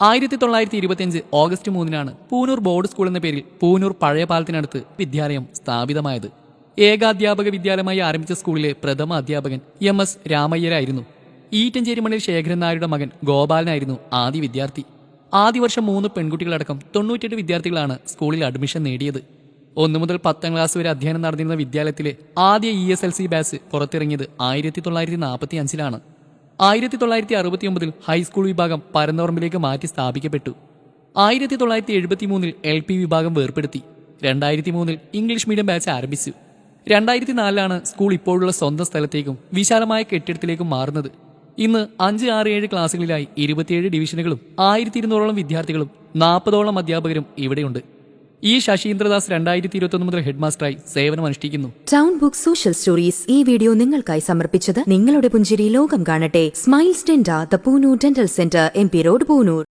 ആയിരത്തി തൊള്ളായിരത്തി ഇരുപത്തിയഞ്ച് ഓഗസ്റ്റ് മൂന്നിനാണ് പൂനൂർ ബോർഡ് സ്കൂൾ എന്ന പേരിൽ പൂനൂർ പഴയ പാലത്തിനടുത്ത് വിദ്യാലയം സ്ഥാപിതമായത്. ഏകാധ്യാപക വിദ്യാലയമായി ആരംഭിച്ച സ്കൂളിലെ പ്രഥമ അധ്യാപകൻ എം എസ് രാമയ്യരായിരുന്നു. ഈറ്റഞ്ചേരി മണ്ണിൽ ശേഖരൻ നായരുടെ മകൻ ഗോപാലനായിരുന്നു ആദ്യ വിദ്യാർത്ഥി. ആദ്യ വർഷം മൂന്ന് പെൺകുട്ടികളടക്കം തൊണ്ണൂറ്റെട്ട് വിദ്യാർത്ഥികളാണ് സ്കൂളിൽ അഡ്മിഷൻ നേടിയത്. ഒന്നു മുതൽ പത്താം ക്ലാസ് വരെ അധ്യയനം നടന്നിരുന്ന വിദ്യാലയത്തിലെ ആദ്യ E S L C batch പുറത്തിറങ്ങിയത് ആയിരത്തി തൊള്ളായിരത്തി നാൽപ്പത്തി അഞ്ചിലാണ് ആയിരത്തി തൊള്ളായിരത്തി അറുപത്തി ഒമ്പതിൽ ഹൈസ്കൂൾ വിഭാഗം പരന്നോർമ്മിലേക്ക് മാറ്റി സ്ഥാപിക്കപ്പെട്ടു. ആയിരത്തി തൊള്ളായിരത്തി എഴുപത്തി മൂന്നിൽ എൽ പി വിഭാഗം വേർപ്പെടുത്തി. രണ്ടായിരത്തി മൂന്നിൽ ഇംഗ്ലീഷ് മീഡിയം ബാച്ച് ആരംഭിച്ചു. രണ്ടായിരത്തി നാലിലാണ് സ്കൂൾ ഇപ്പോഴുള്ള സ്വന്തം സ്ഥലത്തേക്കും വിശാലമായ കെട്ടിടത്തിലേക്കും മാറുന്നത്. ഇന്ന് അഞ്ച് ആറ് ഏഴ് ക്ലാസ്സുകളിലായി ഇരുപത്തിയേഴ് ഡിവിഷനുകളും ആയിരത്തി ഇരുന്നൂറോളം വിദ്യാർത്ഥികളും നാൽപ്പതോളം അധ്യാപകരും ഇവിടെയുണ്ട്. ഈ ശശീന്ദ്രദാസ് രണ്ടായിരത്തി ഇരുപത്തൊന്ന് മുതൽ ഹെഡ്മാസ്റ്ററായി സേവനമനുഷ്ഠിക്കുന്നു. ടൗൺ ബുക്ക് സോഷ്യൽ സ്റ്റോറീസ് ഈ വീഡിയോ നിങ്ങൾക്കായി സമർപ്പിച്ചത് നിങ്ങളുടെ പുഞ്ചിരി ലോകം കാണട്ടെ. Smile സ്റ്റെൻഡ the Poonoor dental centre M P road Poonoor